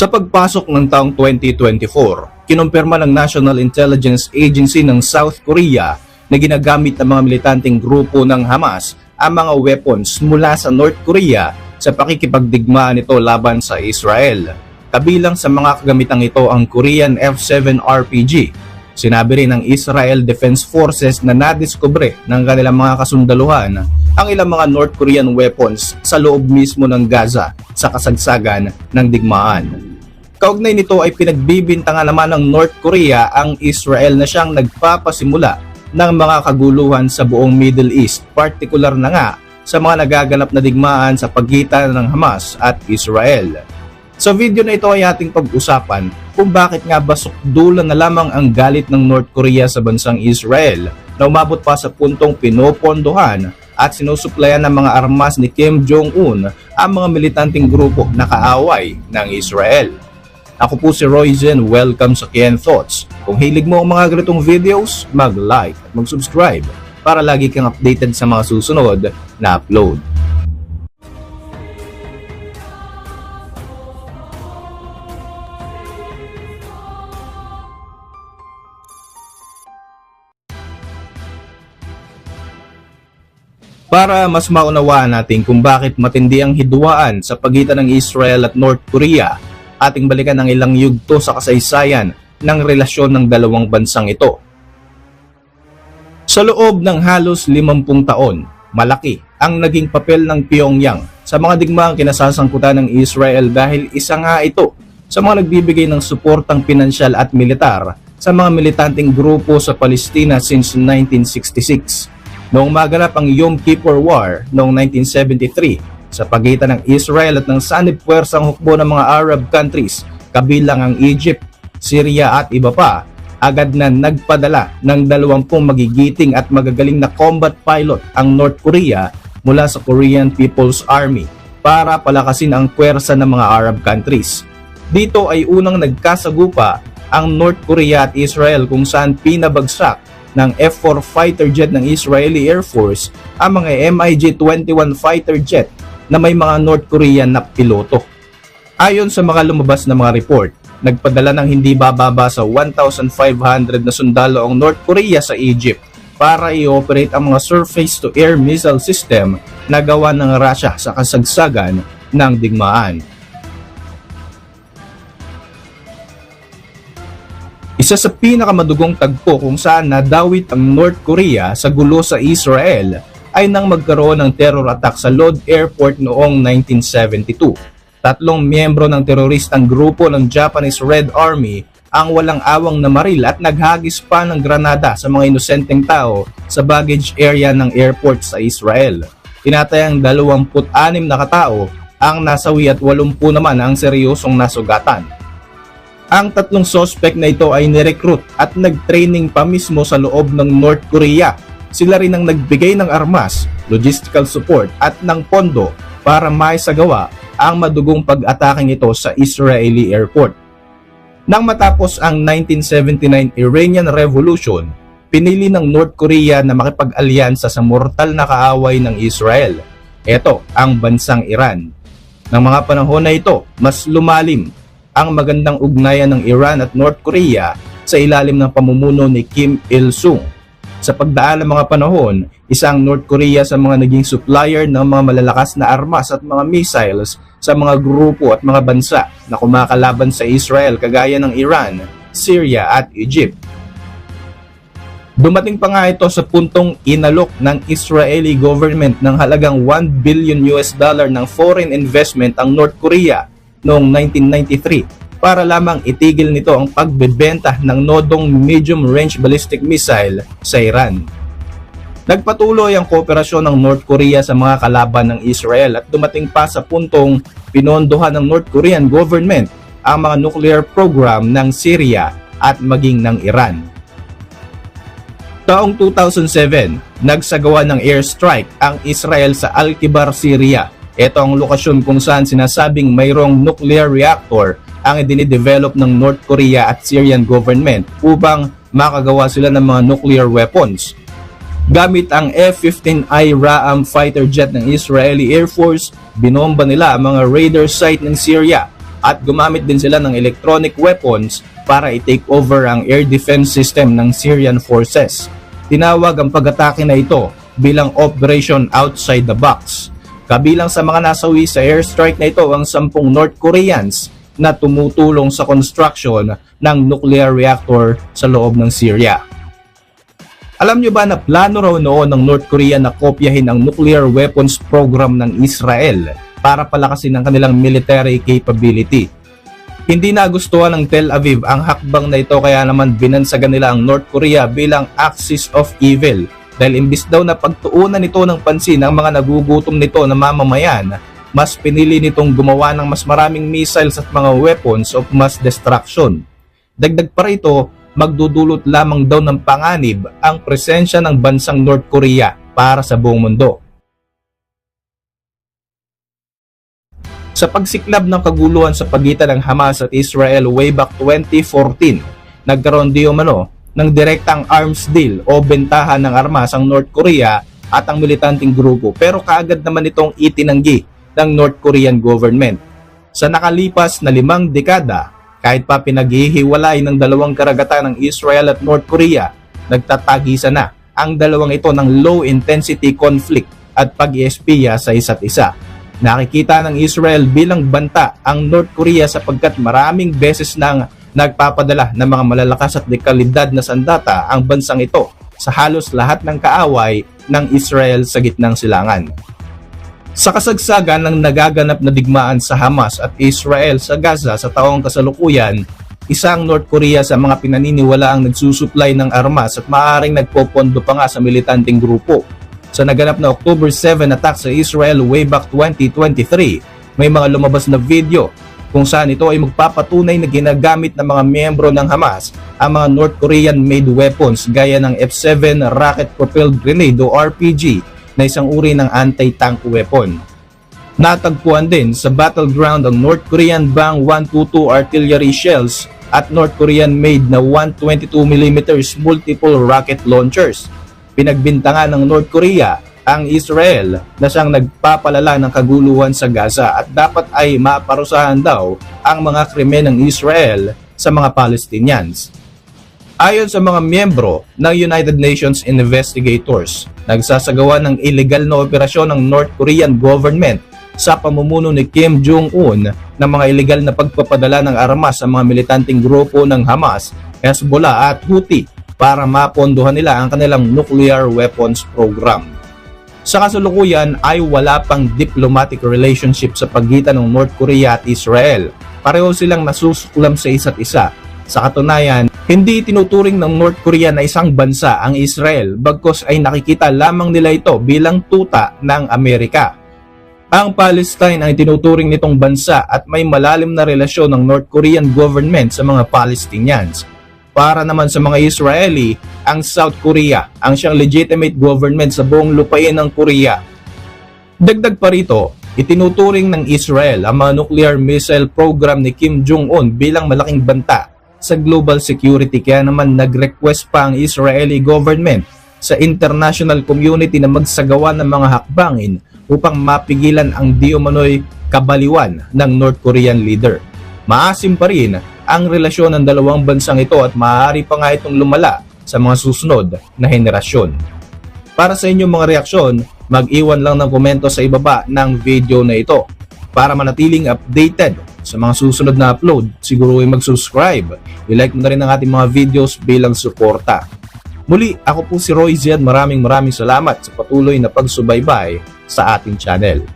Sa pagpasok ng taong 2024, kinumpirma ng National Intelligence Agency ng South Korea na ginagamit ng mga militanteng grupo ng Hamas ang mga weapons mula sa North Korea sa pakikipagdigmaan nito laban sa Israel. Kabilang sa mga kagamitang ito ang Korean F-7 RPG. Sinabi rin ng Israel Defense Forces na nadiskubre ng kanilang mga kasundaluhan ang ilang mga North Korean weapons sa loob mismo ng Gaza sa kasagsagan ng digmaan. Kaugnay nito ay pinagbibintangan naman ng North Korea ang Israel na siyang nagpapasimula ng mga kaguluhan sa buong Middle East, partikular na nga sa mga nagaganap na digmaan sa pagitan ng Hamas at Israel. Sa video na ito ay ating pag-usapan kung bakit nga ba sukdulan na lamang ang galit ng North Korea sa bansang Israel na umabot pa sa puntong pinopondohan at sinusuplayan ng mga armas ni Kim Jong-un ang mga militanteng grupo na kaaway ng Israel. Ako po si Royzen, welcome sa Ken Thoughts. Kung hilig mo ang mga ganitong videos, mag-like at mag-subscribe para lagi kang updated sa mga susunod na upload. Para mas maunawaan natin kung bakit matindi ang hidwaan sa pagitan ng Israel at North Korea, ating balikan ang ilang yugto sa kasaysayan ng relasyon ng dalawang bansang ito. Sa loob ng halos 50 taon, malaki ang naging papel ng Pyongyang sa mga digmaang kinasasangkutan ng Israel dahil isa nga ito sa mga nagbibigay ng suportang pinansyal at militar sa mga militanteng grupo sa Palestina since 1966. Noong maganap ang Yom Kippur War noong 1973 sa pagitan ng Israel at ng sanib puwersang hukbo ng mga Arab countries kabilang ang Egypt, Syria at iba pa, agad na nagpadala ng dalawampung magigiting at magagaling na combat pilot ang North Korea mula sa Korean People's Army para palakasin ang puwersa ng mga Arab countries. Dito ay unang nagkasagupa ang North Korea at Israel kung saan pinabagsak ng F-4 fighter jet ng Israeli Air Force ang mga MiG-21 fighter jet na may mga North Korean na piloto. Ayon sa mga lumabas na mga report, nagpadala ng hindi bababa sa 1,500 na sundalo ang North Korea sa Egypt para i-operate ang mga surface-to-air missile system na gawa ng Russia sa kasagsagan ng digmaan. Isa sa pinakamadugong tagpo kung saan nadawit ang North Korea sa gulo sa Israel ay nang magkaroon ng terror attack sa Lod Airport noong 1972. Tatlong miyembro ng teroristang grupo ng Japanese Red Army ang walang awang namaril at naghagis pa ng granada sa mga inosenteng tao sa baggage area ng airport sa Israel. Tinatayang 26 na katao ang nasawi at 80 naman ang seryosong nasugatan. Ang tatlong sospek na ito ay nirecruit at nag-training pa mismo sa loob ng North Korea. Sila rin ang nagbigay ng armas, logistical support at ng pondo para maisagawa ang madugong pag-ataking ito sa Israeli airport. Nang matapos ang 1979 Iranian Revolution, pinili ng North Korea na makipag-alyansa sa mortal na kaaway ng Israel. Ito ang bansang Iran. Nang mga panahon na ito, mas lumalim ang magandang ugnayan ng Iran at North Korea sa ilalim ng pamumuno ni Kim Il-sung. Sa pagdaan ng mga panahon, isang North Korea sa mga naging supplier ng mga malalakas na armas at mga missiles sa mga grupo at mga bansa na kumakalaban sa Israel kagaya ng Iran, Syria at Egypt. Dumating pa nga ito sa puntong inalok ng Israeli government ng halagang 1 billion US dollar ng foreign investment ang North Korea noong 1993 para lamang itigil nito ang pagbebenta ng nodong medium-range ballistic missile sa Iran. Nagpatuloy ang kooperasyon ng North Korea sa mga kalaban ng Israel at dumating pa sa puntong pinondohan ng North Korean government ang mga nuclear program ng Syria at maging ng Iran. Taong 2007, nagsagawa ng airstrike ang Israel sa Al-Kibar, Syria ito ang lokasyon kung saan sinasabing mayroong nuclear reactor ang idinidevelop ng North Korea at Syrian government upang makagawa sila ng mga nuclear weapons. Gamit ang F-15I Ra'am fighter jet ng Israeli Air Force, binomba nila ang mga radar site ng Syria at gumamit din sila ng electronic weapons para i-take over ang air defense system ng Syrian forces. Tinawag ang pag-atake na ito bilang Operation Outside the Box. Kabilang sa mga nasawi sa airstrike na ito ang sampung North Koreans na tumutulong sa construction ng nuclear reactor sa loob ng Syria. Alam nyo ba na plano raw noon ng North Korea na kopyahin ang nuclear weapons program ng Israel para palakasin ang kanilang military capability? Hindi nagustuhan ng Tel Aviv ang hakbang na ito kaya naman binansagan nila ang North Korea bilang axis of evil dahil imbis daw na pagtuunan nito ng pansin ang mga nagugutom nito na mamamayan, mas pinili nitong gumawa ng mas maraming missiles at mga weapons of mass destruction. Dagdag pa rito, magdudulot lamang daw ng panganib ang presensya ng bansang North Korea para sa buong mundo. Sa pagsiklab ng kaguluhan sa pagitan ng Hamas at Israel way back 2014, nagkaroon di umano ng direktang arms deal o bentahan ng armas ang North Korea at ang militanteng grupo pero kaagad naman itong itinanggi ng North Korean government. Sa nakalipas na limang dekada, kahit pa pinaghihiwalay ng dalawang karagatan ng Israel at North Korea, nagtatagisa na ang dalawang ito ng low-intensity conflict at pag-espiya sa isa't isa. Nakikita ng Israel bilang banta ang North Korea sapagkat maraming beses nang nagpapadala ng mga malalakas at dekalidad na sandata ang bansang ito sa halos lahat ng kaaway ng Israel sa gitnang silangan. Sa kasagsagan ng nagaganap na digmaan sa Hamas at Israel sa Gaza sa taong kasalukuyan, isang North Korea sa mga pinaniniwala ang nagsusupply ng armas at maaaring nagpopondo pa nga sa militanteng grupo. Sa naganap na October 7 attack sa Israel way back 2023, may mga lumabas na video kung saan ito ay magpapatunay na ginagamit ng mga miyembro ng Hamas ang mga North Korean made weapons gaya ng F-7 rocket propelled grenade o RPG na isang uri ng anti-tank weapon. Natagpuan din sa battleground ang North Korean Bang 122 artillery shells at North Korean made na 122mm multiple rocket launchers. Pinagbintangan ng North Korea ang Israel na siyang nagpapalala ng kaguluhan sa Gaza at dapat ay maparusahan daw ang mga krimen ng Israel sa mga Palestinians. Ayon sa mga miyembro ng United Nations Investigators, nagsasagawa ng illegal na operasyon ng North Korean government sa pamumuno ni Kim Jong-un ng mga illegal na pagpapadala ng armas sa mga militanteng grupo ng Hamas, Hezbollah at Houthi para mapondohan nila ang kanilang nuclear weapons program. Sa kasalukuyan ay wala pang diplomatic relationship sa pagitan ng North Korea at Israel. Pareho silang nasusuklam sa isa't isa. Sa katunayan, hindi tinuturing ng North Korea na isang bansa ang Israel bagkos ay nakikita lamang nila ito bilang tuta ng Amerika. Ang Palestine ay tinuturing nitong bansa at may malalim na relasyon ng North Korean government sa mga Palestinians. Para naman sa mga Israeli, ang South Korea ang siyang legitimate government sa buong lupain ng Korea. Dagdag pa rito, itinuturing ng Israel ang mga nuclear missile program ni Kim Jong-un bilang malaking banta sa global security kaya naman nag-request pa ang Israeli government sa international community na magsagawa ng mga hakbangin upang mapigilan ang di umano'y kabaliwan ng North Korean leader. Maasim pa rin ang relasyon ng dalawang bansang ito at maaari pa nga itong lumala sa mga susunod na henerasyon. Para sa inyong mga reaksyon, mag-iwan lang ng komento sa ibaba ng video na ito. Para manatiling updated sa mga susunod na upload, siguro ay mag-subscribe. I-like mo na rin ang ating mga videos bilang suporta. Muli, ako po si Roy Ziad. Maraming maraming salamat sa patuloy na pagsubaybay sa ating channel.